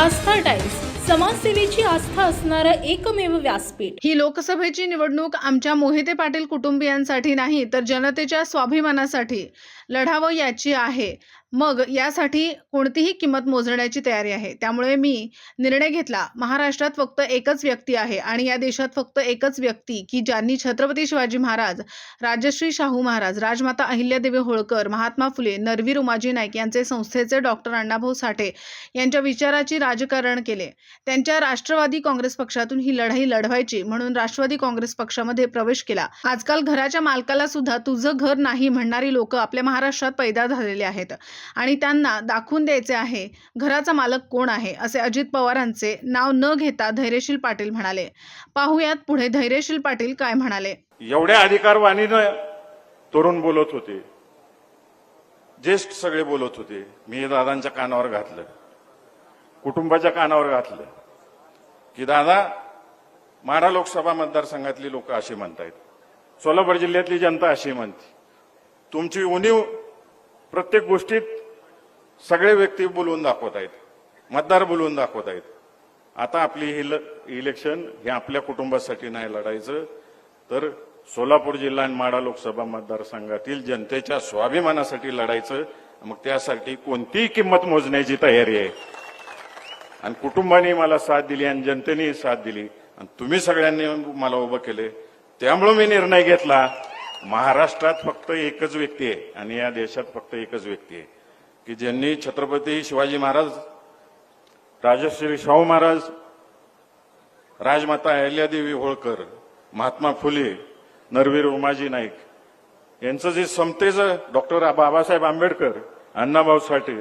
आस्था times. समाजसेवेची आस्था असणारं एकमेव व्यासपीठ. ही लोकसभेची निवडणूक आमच्या मोहिते पाटील कुटुंबियांसाठी नाही तर जनतेच्या स्वाभिमानासाठी लढावं याची आहे. मग यासाठी कोणतीही किंमत मोजण्याची तयारी आहे. त्यामुळे मी निर्णय घेतला महाराष्ट्रात फक्त एकच व्यक्ती आहे आणि या देशात फक्त एकच व्यक्ती की ज्यांनी छत्रपती शिवाजी महाराज राजश्री शाहू महाराज राजमाता अहिल्यादेवी होळकर महात्मा फुले नरवीर उमाजी नाईक यांचे संस्थेचे डॉक्टर अण्णाभाऊ साठे यांच्या विचाराची राजकारण केले. त्यांच्या राष्ट्रवादी काँग्रेस पक्षातून ही लढाई लढवायची म्हणून राष्ट्रवादी काँग्रेस पक्षामध्ये प्रवेश केला. आजकाल घराच्या मालकाला सुद्धा तुझं घर नाही म्हणणारी लोक आपल्या महाराष्ट्रात पैदा झालेले आहेत. आणि त्यांना दाखवून द्यायचे आहे घराचा मालक कोण आहे? असे अजित पवारांचे नाव न घेता धैर्यशील पाटील म्हणाले. पाहुयात पुढे धैर्यशील पाटील काय म्हणाले. एवढ्या अधिकारवाणीनं तरुण बोलत होते. ज्येष्ठ सगळे बोलत होते. मी दादांच्या कानावर घातलं. कुटुंबाच्या कानावर घातलं. की दादा माढा लोकसभा मतदारसंघातली लोक अशी म्हणतायत. सोलापूर जिल्ह्यातली जनता अशी म्हणते. तुमची उणीव प्रत्येक गोष्टीत सगळे व्यक्ती बोलवून दाखवत आहेत. मतदार बोलवून दाखवत आहेत. आता आपली ही इलेक्शन हे आपल्या कुटुंबासाठी नाही लढायचं. तर सोलापूर जिल्हा आणि माडा लोकसभा मतदारसंघातील जनतेच्या स्वाभिमानासाठी लढायचं. मग त्यासाठी कोणतीही किंमत मोजण्याची तयारी आहे. आणि कुटुंबाने मला साथ दिली आणि जनतेने साथ दिली. आणि तुम्ही सगळ्यांनी मला उभं केले. त्यामुळे मी निर्णय घेतला. महाराष्ट्रात फक्त एकच व्यक्ती आहे आणि या देशात फक्त एकच व्यक्ती आहे. की ज्यांनी छत्रपती शिवाजी महाराज राजश्री शाहू महाराज राजमाता अहिल्यादेवी होळकर महात्मा फुले नरवीर उमाजी नाईक यांचं जे समतेचं डॉक्टर बाबासाहेब आंबेडकर अण्णाभाऊ साठे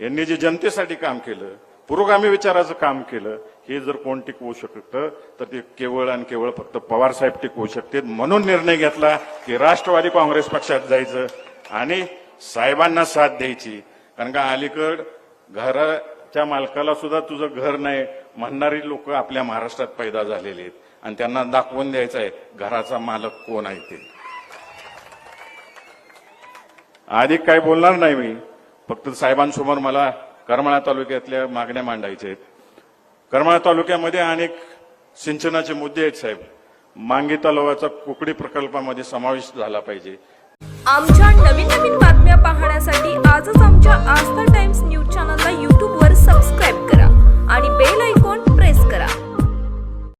यांनी जे जनतेसाठी काम केलं पुरोगामी विचाराचं काम केलं हे जर कोण टिकवू शकतं तर ते केवळ आणि केवळ फक्त पवारसाहेब टिकवू शकतात. म्हणून निर्णय घेतला की राष्ट्रवादी काँग्रेस पक्षात जायचं आणि साहेबांना साथ द्यायची. कारण का अलीकड घराच्या मालकाला सुद्धा तुझं घर नाही म्हणणारी लोक आपल्या महाराष्ट्रात पैदा झालेली आहेत. आणि त्यांना दाखवून द्यायचं आहे घराचा मालक कोण आहे ते. अधिक काय बोलणार नाही मी. फक्त साहेबांसमोर मला करमाळा तालुक्यातल्या मागण्या मांडायच्या आहेत. करमाळा तालुक्यामध्ये अनेक सिंचनाचे मुद्दे आहेत साहेब. मांगी तलावाचा कुकडी प्रकल्पामध्ये समावेश झाला पाहिजे. आमच्या नवीन नवीन बातम्या पाहण्यासाठी आजच आमच्या आस्था टाइम्स न्यूज